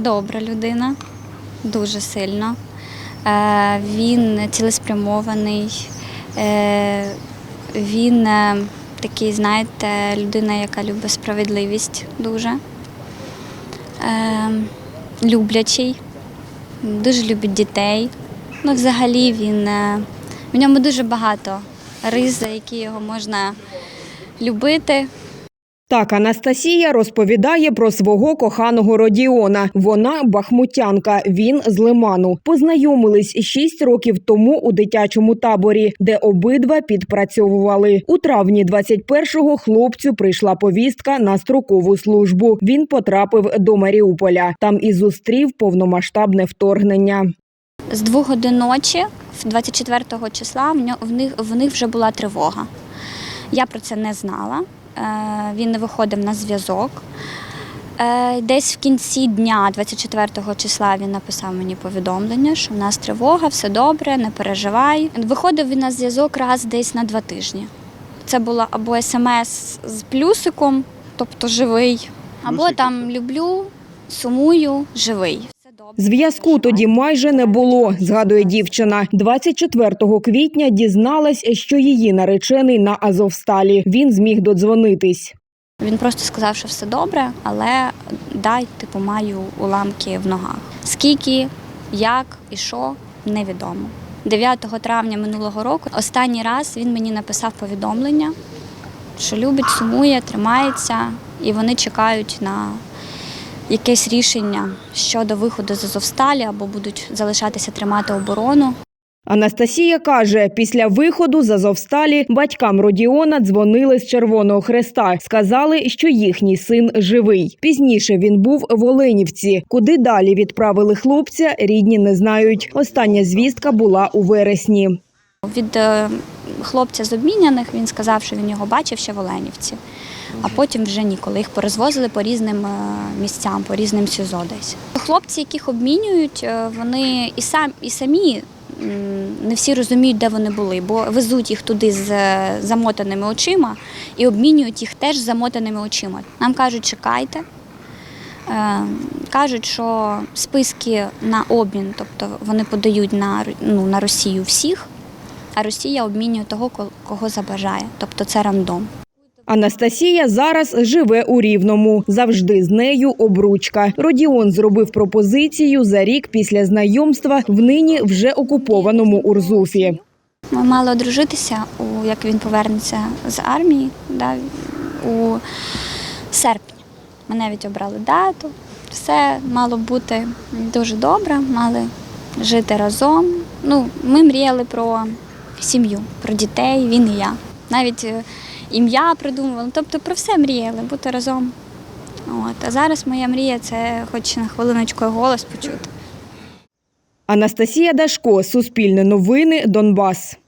добра людина, дуже сильно. Е, Він цілеспрямований, е, він е, такий, знаєте, людина, яка любить справедливість дуже. Люблячий, дуже любить дітей. Ну, взагалі він в ньому дуже багато рис, за які його можна любити. Так Анастасія розповідає про свого коханого Родіона. Вона бахмутянка, він з Лиману. Познайомились шість років тому у дитячому таборі, де обидва підпрацьовували. У травні 21-го хлопцю прийшла повістка на строкову службу. Він потрапив до Маріуполя. Там і зустрів повномасштабне вторгнення. З двох годин ночі, 24 числа, в ньо- в них, в них вже була тривога. Я про це не знала. Е, Він не виходив на зв'язок. Е, Десь в кінці дня, 24 числа, він написав мені повідомлення, що в нас тривога, все добре, не переживай. Виходив він на зв'язок раз десь на два тижні. Це було або смс з плюсиком, тобто живий, або там люблю, сумую, живий. Зв'язку тоді майже не було, згадує дівчина. 24 квітня дізналась, що її наречений на Азовсталі. Він зміг додзвонитись. Він просто сказав, що все добре, але дай, типу, маю уламки в ногах. Скільки, як і що, невідомо. 9 травня минулого року останній раз він мені написав повідомлення, що любить, сумує, тримається, і вони чекають на якесь рішення щодо виходу з Азовсталі або будуть залишатися тримати оборону. Анастасія каже, після виходу з Азовсталі батькам Родіона дзвонили з Червоного Хреста. Сказали, що їхній син живий. Пізніше він був в Оленівці. Куди далі відправили хлопця, рідні не знають. Остання звістка була у вересні. Від е, хлопця з обміняних він сказав, що він його бачив ще в Оленівці, а потім вже ніколи. Їх перезвозили по різним е, місцям, по різним СІЗО десь. Хлопці, яких обмінюють, е, вони і, сам, і самі не всі розуміють, де вони були, бо везуть їх туди з е, замотаними очима і обмінюють їх теж з замотаними очима. Нам кажуть, чекайте. Кажуть, що списки на обмін, тобто вони подають на, ну, на Росію всіх, а Росія обмінює того, ко- кого забажає. Тобто це рандом. Анастасія зараз живе у Рівному. Завжди з нею обручка. Родіон зробив пропозицію за рік після знайомства в нині вже окупованому Урзуфі. Ми мали одружитися, у, як він повернеться з армії да, у серпні. Ми навіть обрали дату. Все мало бути дуже добре, мали жити разом. Ну, ми мріяли про сім'ю, про дітей, він і я. Навіть е, ім'я придумували, тобто про все мріяли, бути разом. От. А зараз моя мрія це хоч на хвилиночку голос почути. Анастасія Дашко, Суспільне новини, Донбас.